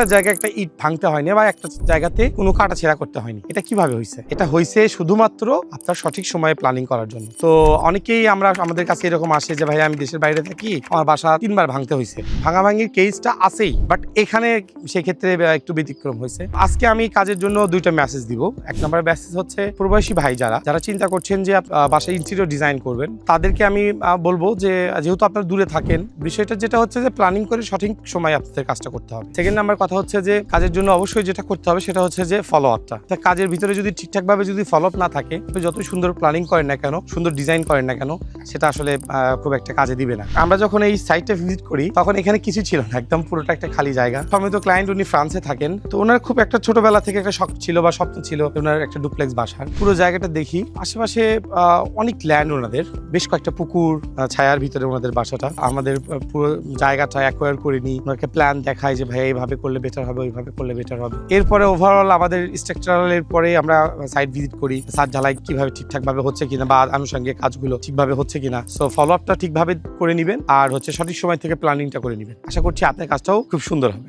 একটা জায়গায় একটা ইট ভাঙতে হয়নি বা একটা জায়গাতে কোনো কাটা ছেঁড়া করতে হয়নি। এটা কীভাবে হয়েছে এটা হয়েছে শুধুমাত্র আপনার সঠিক সময়ে প্ল্যানিং করার জন্য। তো অনেকেই আমরা আমাদের কাছে এরকম আসে যে, ভাই, আমি দেশের বাইরে থাকি, আমার বাসা তিনবার ভাঙতে হয়েছে ভাঙাভাঙির কেসটা আছেই বাট এখানে সেক্ষেত্রে একটু ব্যতিক্রম হয়েছে আজকে আমি কাজের জন্য দুইটা মেসেজ দিব। এক নম্বর মেসেজ হচ্ছে প্রবাসী ভাই যারা যারা চিন্তা করছেন যে বাসায় ইন্টেরিয়র ডিজাইন করবেন, তাদেরকে আমি বলব যে, যেহেতু আপনারা দূরে থাকেন, বিষয়টা যেটা হচ্ছে যে প্ল্যানিং করে সঠিক সময় আপনাদের কাজটা করতে হবে। সেকেন্ড নাম্বার হচ্ছে যে কাজের জন্য অবশ্যই যেটা করতে হবে সেটা হচ্ছে যে ফলো আপটা কাজের ভিতরে যদি ঠিকঠাকভাবে যদি ফলো আপ না থাকে যতই সুন্দর প্ল্যানিং করেন না কেন, সুন্দর ডিজাইন করেন না কেন, সেটা আসলে খুব একটা কাজে দিবে না। আমরা যখন এই সাইটটা ভিজিট করি, তখন এখানে কিছু ছিল না, একদম পুরোটা একটা খালি জায়গা। সময় তো ক্লায়েন্ট উনি ফ্রান্সে থাকেন, তো ওনার খুব একটা ছোটবেলা থেকে একটা শখ ছিল বা স্বপ্ন ছিল ওনার একটা ডুপ্লেক্স বাসার। পুরো জায়গাটা দেখি, আশেপাশে অনেক ল্যান্ড ওনাদের, বেশ কয়েকটা পুকুর ছায়ার ভিতরে ওনাদের বাসাটা। আমাদের পুরো জায়গাটা অ্যাকোয়ার করে নিই ওনাকে প্ল্যান দেখায় যে ভাই এইভাবে করলে বেটার হবে, ওইভাবে করলে বেটার হবে। এরপরে ওভারঅল আমাদের স্ট্রাকচারালের পরে আমরা সাইট ভিজিট করি সার ঢালাই কীভাবে ঠিকঠাক ভাবে হচ্ছে কিনা বা আনুষঙ্গিক কাজগুলো ঠিকভাবে হচ্ছে কিনা। সো ফলো আপটা ঠিকভাবে করে নেবেন আর হচ্ছে সঠিক সময় থেকে প্ল্যানিংটা করে নেবেন। আশা করছি আপনার কাজটাও খুব সুন্দর হবে।